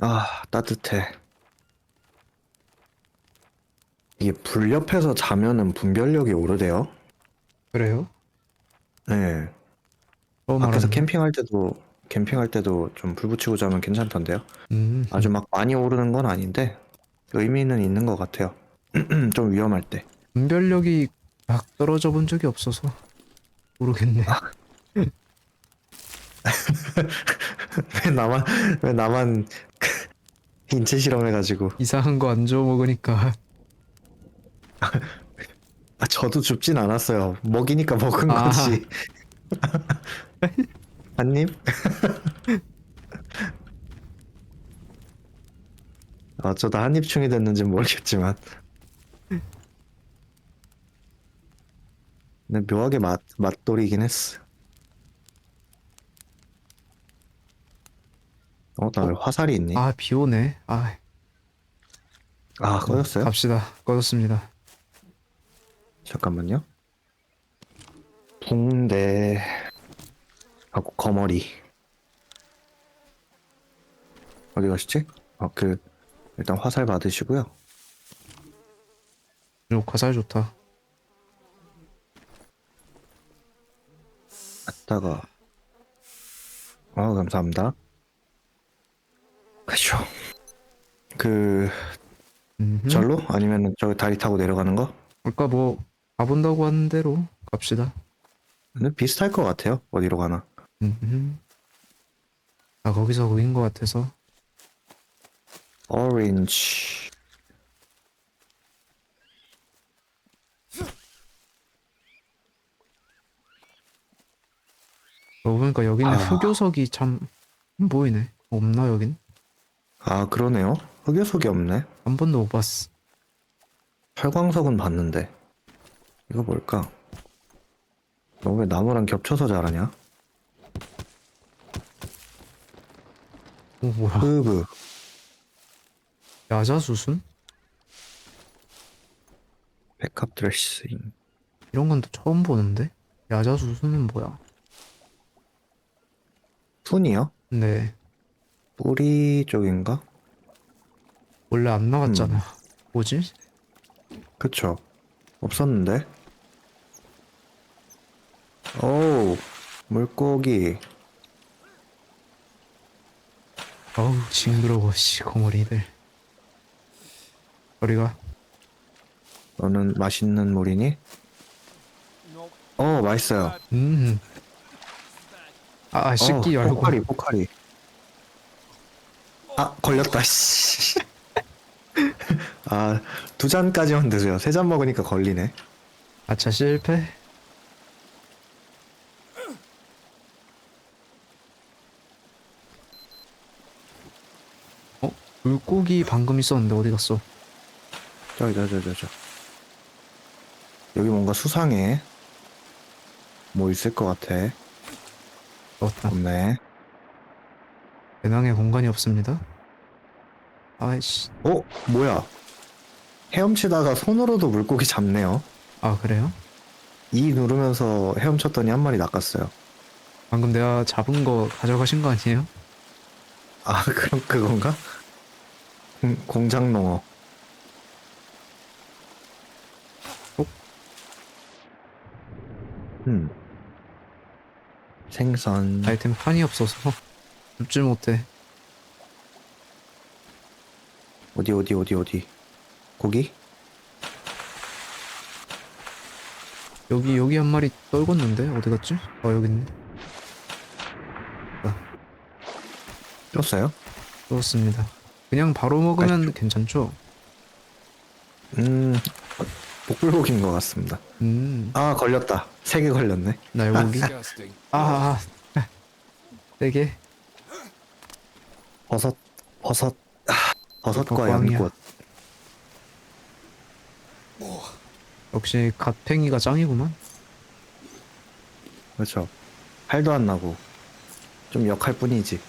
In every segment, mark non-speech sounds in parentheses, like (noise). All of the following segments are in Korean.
아, 따뜻해. 이게 불 옆에서 자면은 분별력이 오르대요. 그래요? 네. 처음 밖에서. 캠핑할 때도 캠핑할 때도 좀 불 붙이고 자면 괜찮던데요. 음, 아주 막 많이 오르는 건 아닌데 의미는 있는 것 같아요. (clears throat) 좀 위험할 때. 분별력이 막 떨어져 본 적이 없어서 모르겠네. 아. (laughs) 왜 나만 왜 나만 인체 실험해가지고 이상한 거안 좋아 먹으니까 (laughs) 아, 저도 줍진 않았어요. 먹이니까 먹은 아. 거지. (laughs) 한 입? (laughs) 어쩌다 한입충이 됐는지 모르겠지만. 근데 묘하게 맛, 맛돌이긴 했어. 어, 나 왜 화살이 있니? 아, 아비 오네. 아 꺼졌어요? 갑시다. 꺼졌습니다. 잠깐만요. 붕대 하고 거머리 어디 가시지? 아 그 일단 화살 받으시고요. 요 화살 좋다. 갔다가 아 감사합니다. 가시죠. 그 음, 절로 아니면 저 다리 타고 내려가는 거? 아까 뭐 가본다고 하는 대로 갑시다. 근데 비슷할 것 같아요. 어디로 가나. 음, 아 거기서 거긴 것 같아서 오렌지. 그러고 보니까 여기는 아. 흑요석이 참 보이네. 없나 여긴? 아 그러네요. 흑요석이 없네. 한 번도 못 봤어. 철광석은 봤는데 이거 뭘까? 너 왜 나무랑 겹쳐서 자라냐? 오 뭐야? 흐브 야자수순? 백합 드레싱 이런 건 또 처음 보는데? 야자수순은 뭐야? 순이요? 네 뿌리 쪽인가? 원래 안 나갔잖아. 음. 뭐지? 그쵸 없었는데 오우 물고기 어우 징그러워 씨 거머리들. 저리가 너는 맛있는 물이니? 어 맛있어요 음. 아, 아 씻기 어, 열고. 포카리 포카리 아 걸렸다 씨. (laughs) 아두 잔까지만 드세요 세 잔 먹으니까 걸리네 아차 실패. 어? 물고기 방금 있었는데 어디 갔어? 저기 저기 저기 저 여기 뭔가 수상해 뭐 있을 것 같아 넣었다. 없네 배낭에 공간이 없습니다. 아이씨. 어 뭐야 헤엄치다가 손으로도 물고기 잡네요 아 그래요? 이 누르면서 헤엄쳤더니 한 마리 낚았어요 방금 내가 잡은 거 가져가신 거 아니에요? 아 (laughs) 그럼 그건가? 공, 공장 농어 어? 음 생선 아이템 판이 없어서 줍질 못해. 어디 어디 어디 어디 고기? 여기 여기 한 마리 떨궜는데 어디 갔지? 아 여기 있네. 떴어요? 좋습니다. 그냥 바로 먹으면 괜찮죠? 음 복불복인 것 같습니다 음 아 걸렸다 세 개 걸렸네 날고기. Disgusting. (laughs) 아, 아, 되게 버섯 버섯 아, 버섯과 꽝이야. 연꽃 역시 갓팽이가 짱이구만. 그렇죠 팔도 안 나고 좀 역할 뿐이지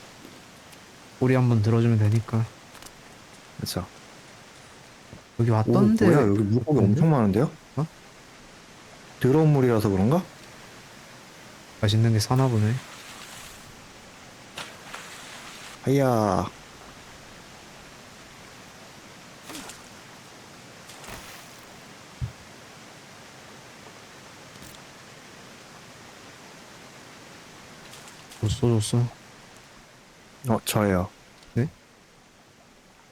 우리 한번 들어주면 되니까. 그렇죠 여기 오 왔던데. 뭐야 여기 물고기 엄청 많은데요? 어? 더러운 물이라서 그런가? 맛있는 게 사나 보네. 아야. 줬어 줬어 어, 저예요. 네?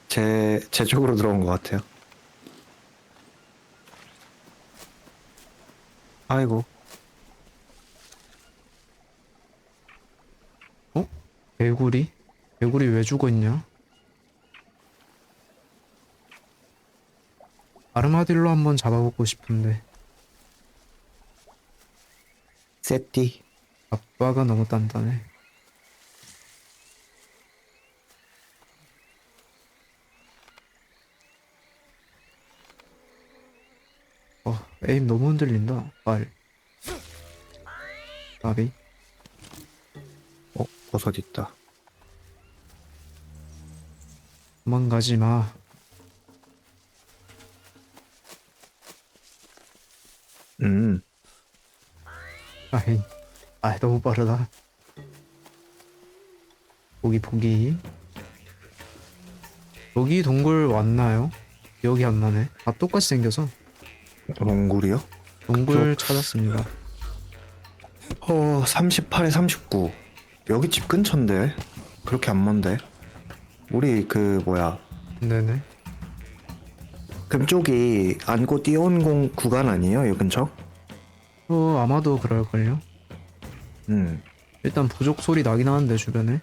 제, 제 쪽으로 들어온 것 같아요. 아이고. 어? 개구리 개구리 왜 죽었냐? 아르마딜로 한번 잡아보고 싶은데 세띠. 아빠가 너무 단단해 어 에임 너무 흔들린다 빨 나비 어, 버섯 있다. 도망가지 마 음, 아이 아 너무 빠르다 보기 보기 여기 동굴 왔나요? 기억이 안 나네 다 똑같이 생겨서 몽굴이요? 동굴 찾았습니다 어, 38에 39. 여기 집 근처인데? 그렇게 안 먼데? 우리 그, 뭐야. 네네 금쪽이 안고 뛰어온 공 구간 아니에요? 여기 근처? 어 아마도 그럴걸요 음, 일단 부족 소리 나긴 하는데 주변에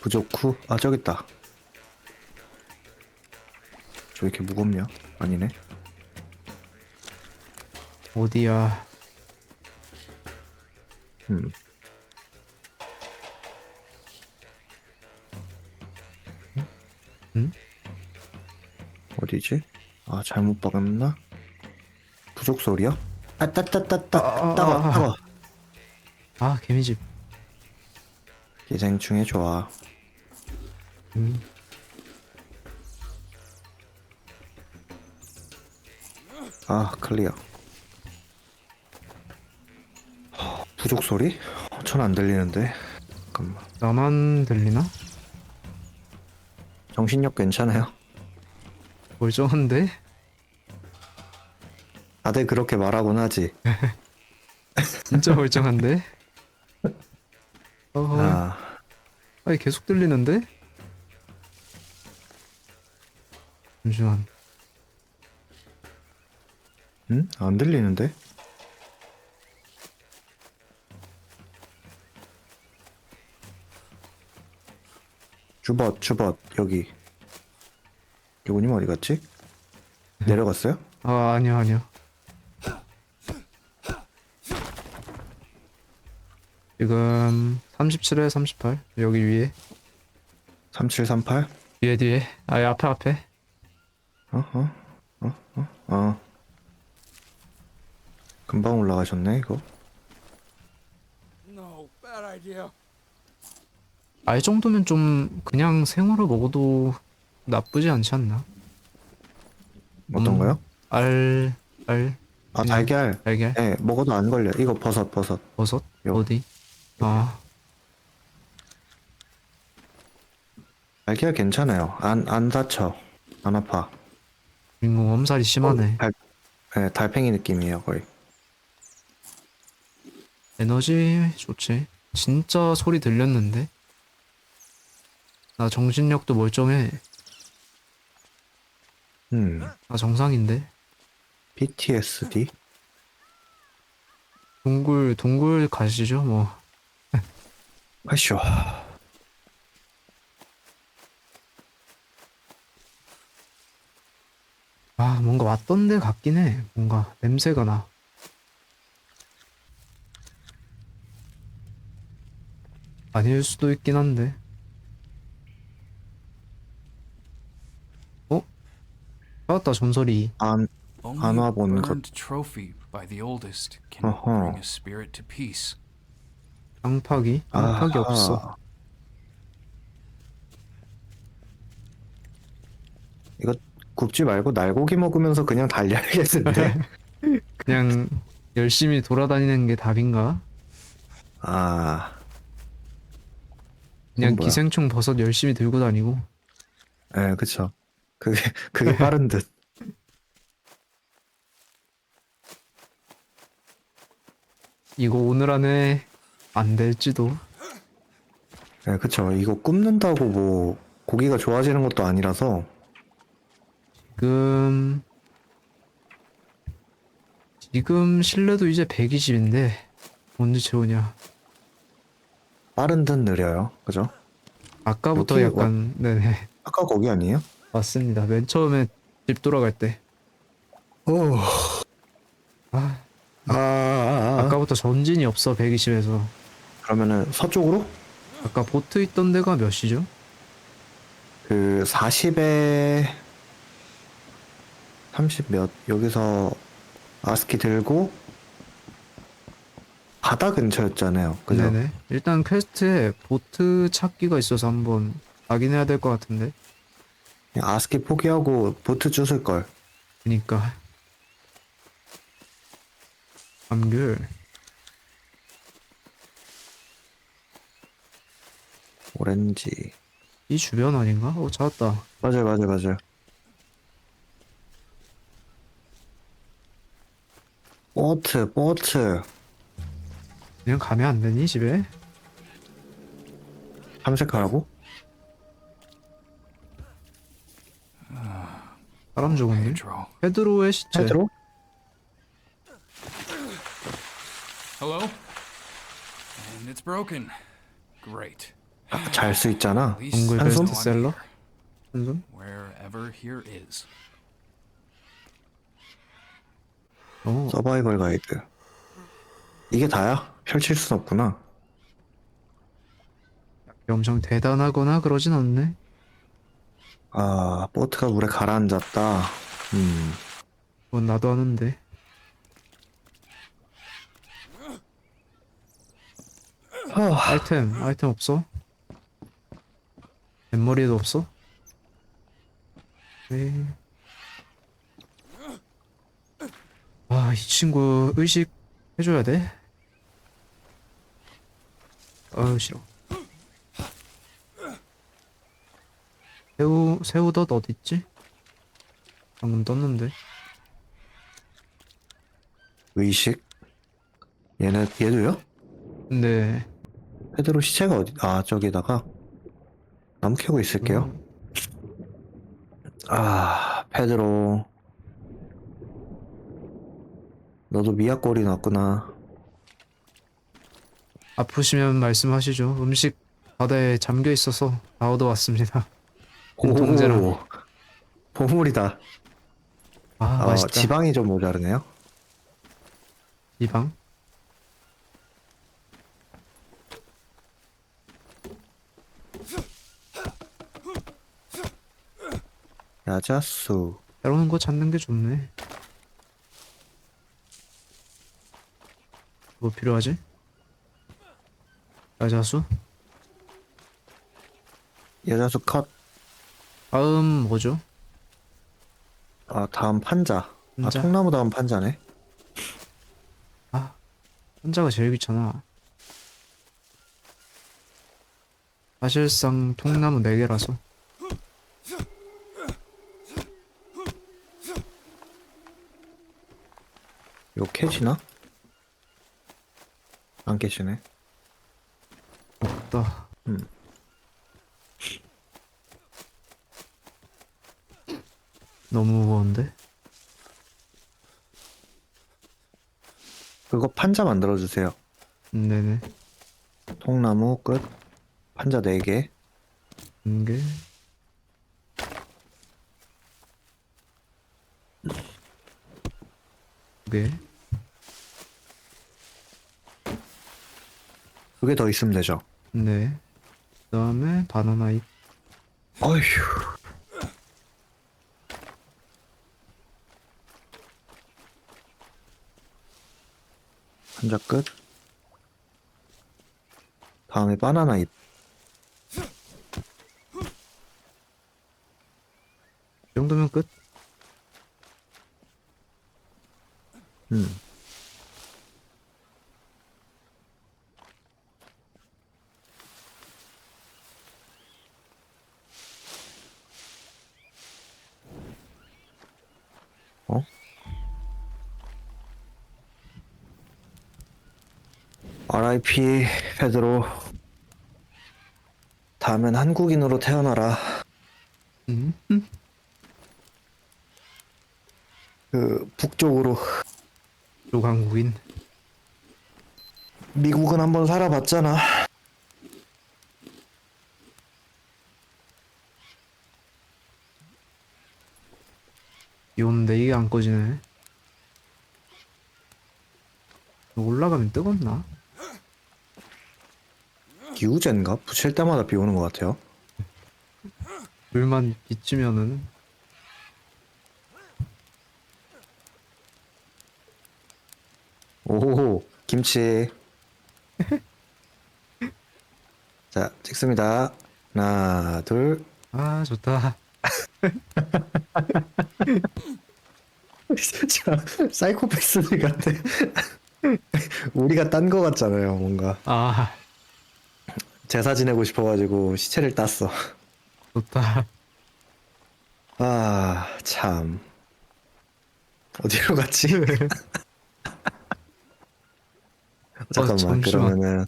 부족 후. 아, 저기 있다. 저왜 이렇게 무겁냐? 아니네. 어디야 음. 응? 어디지? 아 잘못 박았나? 부족 소리야? 아 따따따따 아, 아, 따가 아, 아. 따가 아 개미집 기생충의 좋아 음. 아 클리어 허, 부족 소리? 전 안 들리는데 잠깐만 나만 들리나? 정신력 괜찮아요? 멀쩡한데? 다들 그렇게 말하곤 하지 (laughs) 진짜 멀쩡한데? (laughs) 어허 아 아니 계속 들리는데? 잠시만 응? 안 들리는데? 주벗 주벗 여기 요거님 어디 갔지? 내려갔어요? 아 아니요 아니요 지금 37에 38 여기 위에 3738? 뒤에 뒤에 아 앞에 앞에 어? 어? 어? 어? 어 금방 올라가셨네 이거 No, bad idea. 아이 정도면 좀 그냥 생으로 먹어도 나쁘지 않지 않나? 어떤 거요? 알, 알, 아 그냥- 달걀 달걀, 예 먹어도 안 걸려 이거 버섯 버섯 버섯? 요. 어디? 아, 달걀 괜찮아요 안 안 다쳐 안 아파 주인공 엄살이 심하네. 달, 예, 달팽이 느낌이에요 거의 에너지 좋지. 진짜 소리 들렸는데? 나 정신력도 멀쩡해. 음 나 정상인데? PTSD 동굴, 동굴 가시죠, 뭐. 아쇼 아, 뭔가 왔던 데 같긴 해. 뭔가 냄새가 나. 아닐 수도 있긴 한데. 찾았다, 전설이. 안 Only 안 a 와본 것. burned trophy by the oldest can 어허. bring a spirit to peace. 쌍파기? 쌍파기 아하. 없어. 이거 굽지 말고 날고기 먹으면서 그냥 달려야겠는데 (laughs) 그냥 열심히 돌아다니는 게 답인가? 아 그냥 뭐야? 기생충 버섯 열심히 들고 다니고. 예, 그쵸. 그게, 그게 빠른 듯. 이거 오늘 안에 안 될지도. 네, 그쵸. 이거 굽는다고 뭐 고기가 좋아지는 것도 아니라서 지금 지금 실내도 이제 120인데 언제 채우냐? 빠른 듯 느려요. 그죠? 아까부터 여기 약간 네네 아까 거기 아니에요? 맞습니다. 맨 처음에 집 돌아갈 때 오. 아, 아, 아, 아. 아 까부터 전진이 없어 120에서 그러면은 서쪽으로 아까 보트 있던 데가 몇 시죠? 그 40에 30 몇 여기서 아스키 들고 바다 근처였잖아요. 그죠? 네네. 일단 퀘스트에 보트 찾기가 있어서 한번 확인해야 될 것 같은데. 아스키 포기하고 보트 주술 걸. 그니까. 감귤. 오렌지. 이 주변 아닌가? 어 찾았다. 맞아요, 맞아요, 맞아요. 보트, 보트. 그냥 가면 안 되니 집에? 탐색하라고? 사람 죽었네. Pedro. 페드로의 시체. 페드로? Hello? And it's broken. Great. 잘 수 있잖아. No one 베스트셀러? 한손? Wherever here is. 어. 서바이벌 가이드. 이게 다야? 펼칠 순 없구나. 엄청 대단하거나 그러진 않네. 아, 보트가 물에 가라앉았다. 음. 그건 나도 하는데. 하, 아이템, 아이템 없어? 뱃머리도 없어? 네. 아, 이 친구 의식 해줘야 돼? 아유, 싫어. 새우, 새우덧 어딨지? 방금 떴는데. 의식? 얘네, 얘도요? 근데, 페드로 시체가 어디, 아, 저기다가. 나무 캐고 있을게요. 음, 아, 페드로. 너도 미약골이 났구나. 아프시면 말씀하시죠. 음식 바다에 잠겨 있어서 다 얻어왔습니다. 공통제랑. 오, 보물이다. 아, 어, 맛있다. 지방이 좀 모자르네요. 지방? 야자수. 때로는 거 찾는 게 좋네. 뭐 필요하지? 야자수? 야자수 컷. 다음 뭐죠? 아, 다음 판자. 판자? 아, 통나무 다음 판자네. 아, 혼자가 제일 귀찮아. 사실상 통나무 4개라서. 이거 캐지나? 안 캐지네. 없다. 음. 너무 무거운데? 그거 판자 만들어주세요. 네네. 통나무 끝. 판자 4개. 이게 네. 그게 더 있으면 되죠. 네. 그다음에 바나나 잎. 어휴. 판자 끝. 다음에 바나나 잎. 이 정도면 끝. 음. RIP 페드로 다음엔 한국인으로 태어나라 음? 음? 그 북쪽으로 조강국인. 미국은 한번 살아봤잖아 비 오는데 이게 안 꺼지네. 올라가면 뜨겁나? 기우제인가? 붙일 때마다 비 오는 것 같아요. 물만 비치면은. 오 김치. (laughs) 자 찍습니다. 하나 둘. 아 좋다. (laughs) 진짜 사이코패스들 같아. (laughs) 우리가 딴 거 같잖아요 뭔가. 아 제사 지내고 싶어가지고 시체를 땄어 좋다. 아 참 어디로 갔지? (laughs) 잠깐만 잠시만. 그러면은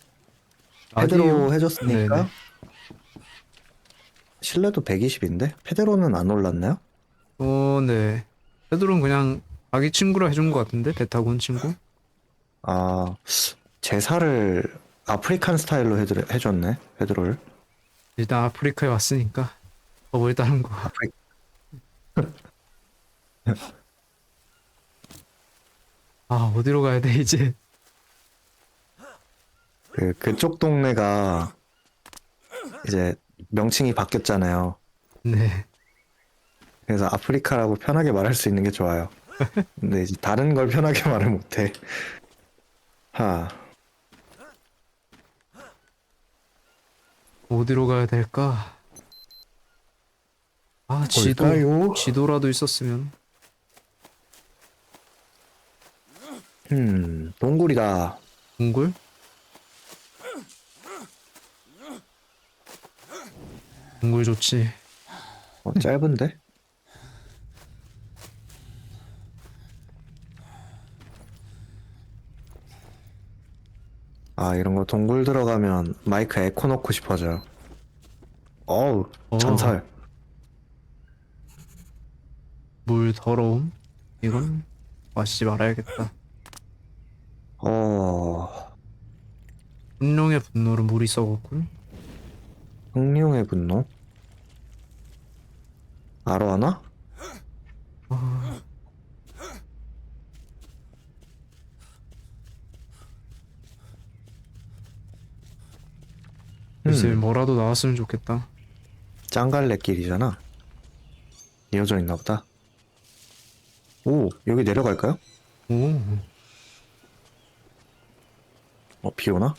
페드로 해줬으니까 네네. 신뢰도 120인데 페드로는 안 올랐나요? 어, 네. 페드로는 그냥 자기 친구라 해준 것 같은데 베타곤 친구. 아 제사를 아프리칸 스타일로 해드, 해줬네 페드로를 일단 아프리카에 왔으니까 법을 따른 거. 아프리... 아 어디로 가야 돼 이제? 그 그쪽 동네가 이제 명칭이 바뀌었잖아요. 네. 그래서 아프리카라고 편하게 말할 수 있는 게 좋아요. 근데 이제 다른 걸 편하게 (laughs) 말을 못해. 하, 어디로 가야 될까? 아 지도 뭘까요? 지도라도 있었으면. 음, 동굴이다. 동굴? 동굴 좋지. 어, 짧은데? 아, 이런 거 동굴 들어가면 마이크 에코 넣고 싶어져요. 어우, 어. 전설. 물 더러움? 이건 마시지 말아야겠다. 어, 분룡의 분노로 물이 썩었군. 흥룡의 분노? 아로하나? 아, 글쎄 음. 뭐라도 나왔으면 좋겠다. 짱갈래 길이잖아. 이어져 있나 보다. 오, 여기 내려갈까요? 오, 어, 비 오나?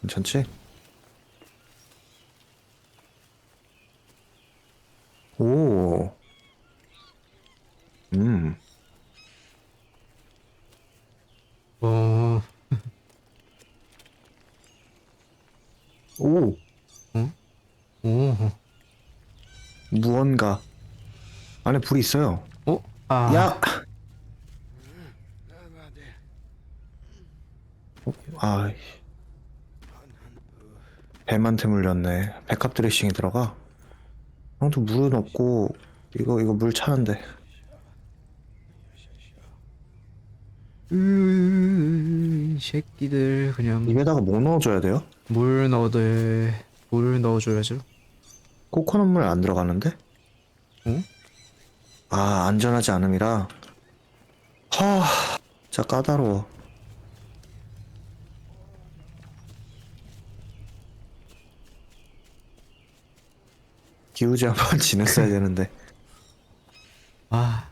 괜찮지? 오. 음. 어, 오. 오, 무언가. 안에 불이 있어요. 어, 아, 야! 어, 아, 뱀한테 물렸네. 백합 드레싱이 들어가. 형도 물은 없고, 이거, 이거 물 차는데. 으, 이 새끼들 그냥 입에다가 뭐 넣어줘야 돼요? 물 넣어대, 물 넣어줘야죠. 코코넛 물 안 들어가는데? 어? 아, 안전하지 않음이라. 하, 진짜 까다로워. 기우제 한번 (laughs) 지냈어야 되는데. 아,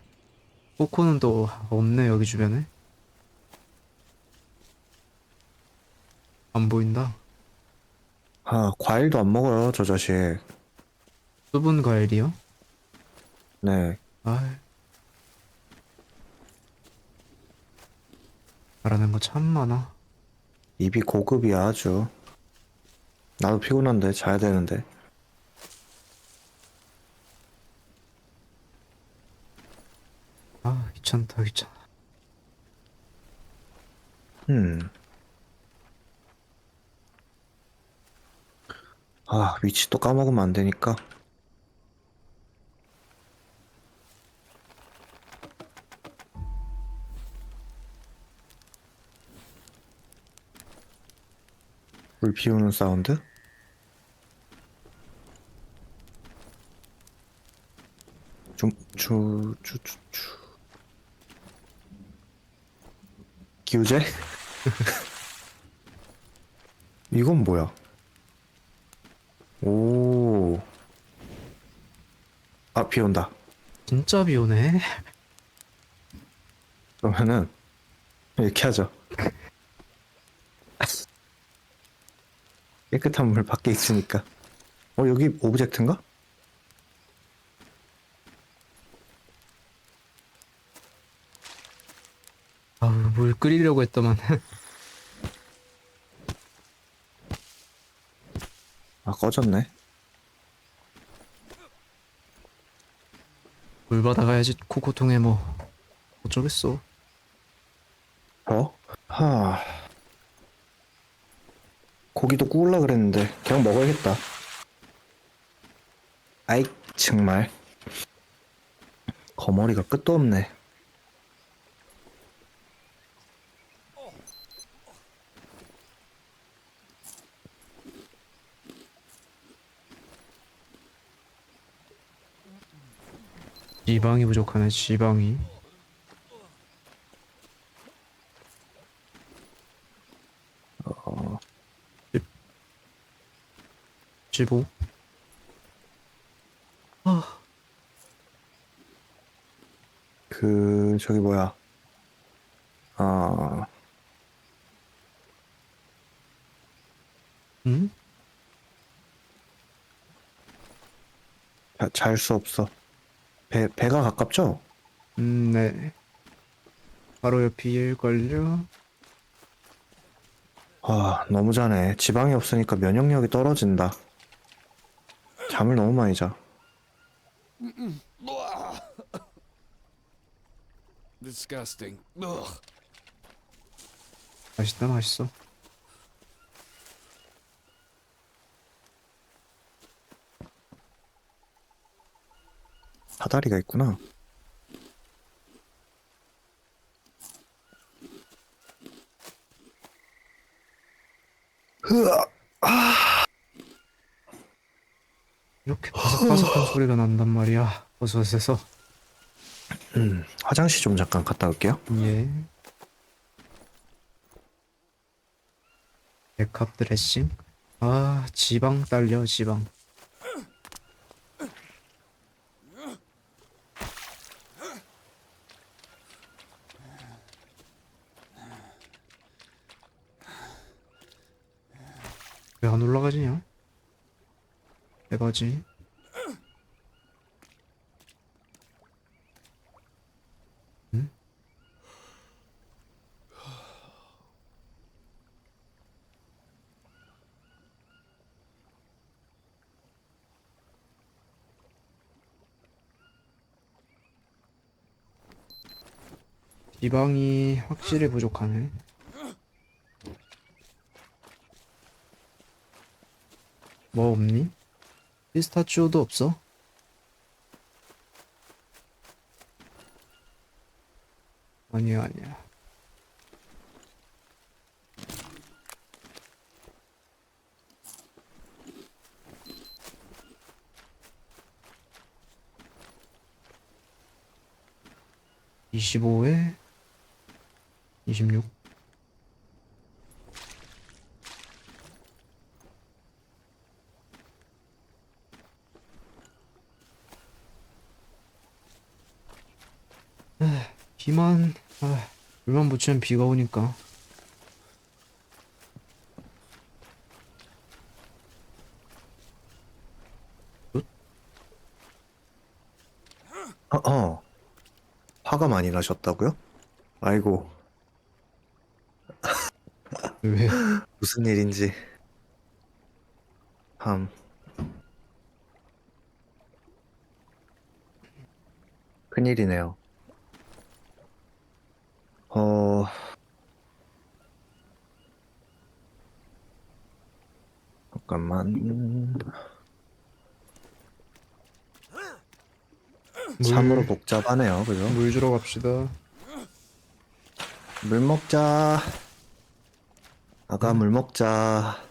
코코는 또 없네 여기 주변에. 안 보인다. 아, 과일도 안 먹어요, 저 자식. 수분 과일이요? 네. 아, 말하는 거 참 많아. 입이 고급이야, 아주. 나도 피곤한데, 자야 되는데. 아, 귀찮다 귀찮아. 음, 아, 위치 또 까먹으면 안 되니까. 불 피우는 사운드? 좀, 주, 주, 주, 주. 기우제? (laughs) 이건 뭐야? 오. 아, 비 온다. 진짜 비 오네. 그러면은, 이렇게 하죠. 깨끗한 물 밖에 있으니까. 어, 여기 오브젝트인가? 아우, 물 끓이려고 했더만. 아, 꺼졌네. 물 받아가야지 코코통에 뭐 어쩌겠어. 어? 하. 고기도 구울라 그랬는데, 그냥 먹어야겠다. 아이, 정말. 거머리가 끝도 없네. 지방이 부족하네, 지방이. 어, 15. 아, 그, 저기 뭐야. 아, 응? 잘수 없어. 배, 배가 가깝죠? 음, 네. 바로 옆일걸요? 아, 너무 자네. 지방이 없으니까 면역력이 떨어진다. 잠을 너무 많이 자. Disgusting. Ugh. 맛있다, 맛있어. 사다리가 있구나. 이렇게 바삭바삭한 소리가 난단 말이야. 버섯에서. 음, 화장실 좀 잠깐 갔다 올게요. 예. 백합 드레싱? 아, 지방 딸려, 지방. 왜 안 올라가지냐? 해가지. 지방이 확실히 부족하네. 뭐 없니? 피스타치오도 없어? 아니야, 아니야. 이십오에 이십육. 아, 비만, 아, 물만 붙이면 비가 오니까. 어, 어. 화가 많이 나셨다고요? 아이고, 왜? (laughs) 무슨 일인지. 참. 큰일이네요. 어, 잠깐만. 음, 물, 참으로 복잡하네요, 그죠? 물 주러 갑시다. 물 먹자. 아가 물 먹자.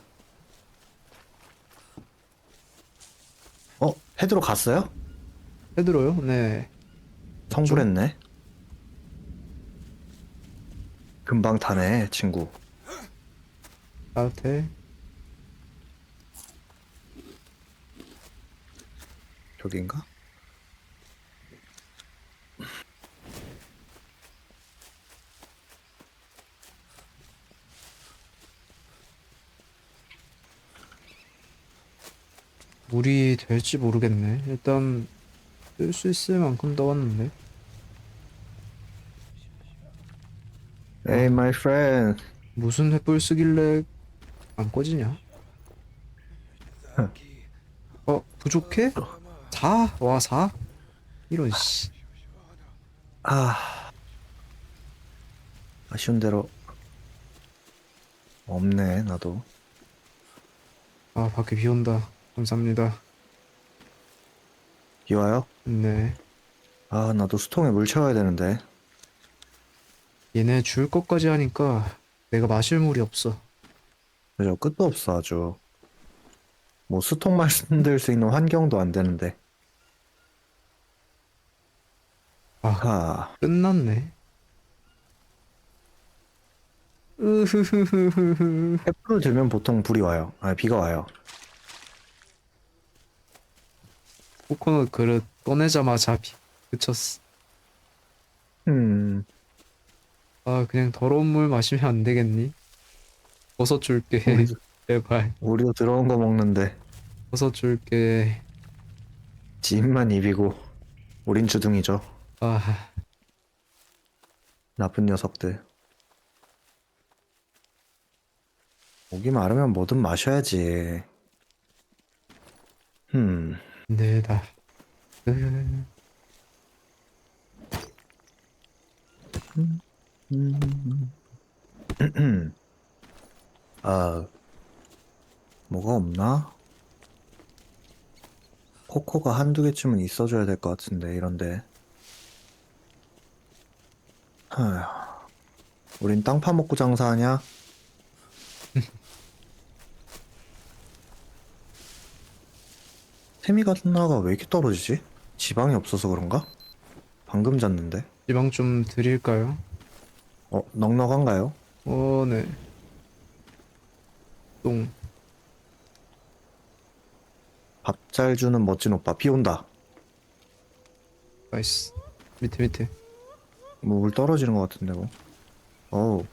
어? 헤드로 갔어요? 해들어요? 네. 성불했네. 금방 타네, 친구. 따뜻해. 저기인가? 물이 될지 모르겠네. 일단 쓸 수 있을 만큼 떠왔는데. Hey, my friend. 무슨 횃불 쓰길래 안 꺼지냐? 어 부족해? 4? 와 4? 이런 씨. 아. 아쉬운 대로. 없네, 나도. 아 밖에 비 온다. 감사합니다. 비 와요? 네. 아, 나도 수통에 물 채워야 되는데. 얘네 줄 것까지 하니까 내가 마실 물이 없어. 그죠? 끝도 없어, 아주. 뭐, 수통 (laughs) 만들 수 있는 환경도 안 되는데. 아 아, 끝났네. 으흐흐흐흐흐. 횃불을 들면 보통 불이 와요. 아, 비가 와요. 코코넛 그릇 꺼내자마자 비 그쳤어. 음, 아 그냥 더러운 물 마시면 안 되겠니? 버섯 줄게. 우리도, (laughs) 제발 우리도 들어온 거 먹는데, 버섯 줄게. 지인만 입이고, 우린 주둥이죠. 아 나쁜 녀석들. 목이 마르면 뭐든 마셔야지. 음, 네다. 으, 아, 뭐가 없나? 코코가 한두 개쯤은 있어줘야 될 것 같은데, 이런데. 하휴, 우린 땅 파먹고 장사하냐? (laughs) 태미가 누나가 왜 이렇게 떨어지지? 지방이 없어서 그런가? 방금 잤는데. 지방 좀 드릴까요? 어, 넉넉한가요? 어, 네. 똥. 밥 잘 주는 멋진 오빠. 비 온다. 나이스. 밑에 밑에. 뭐물 떨어지는 것 같은데 뭐. 어우.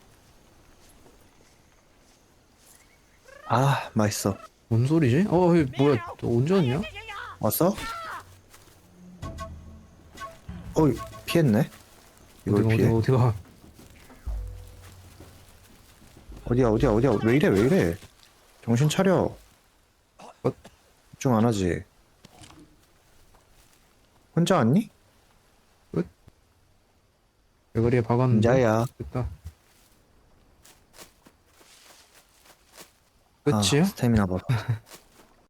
아 맛있어. 뭔 소리지? 어, 이 뭐야? 너 언제 왔냐? 왔어? 어이 피했네. 이걸 어디가 피해. 어디가 어디가? 어디야 어디야 어디야 왜 이래 왜 이래? 정신 차려. 어? 집중 안 하지. 혼자 왔니? 대가리에 박았는데. 혼자야. 됐다. 아, 끝이야? 스태미나 봐. (laughs)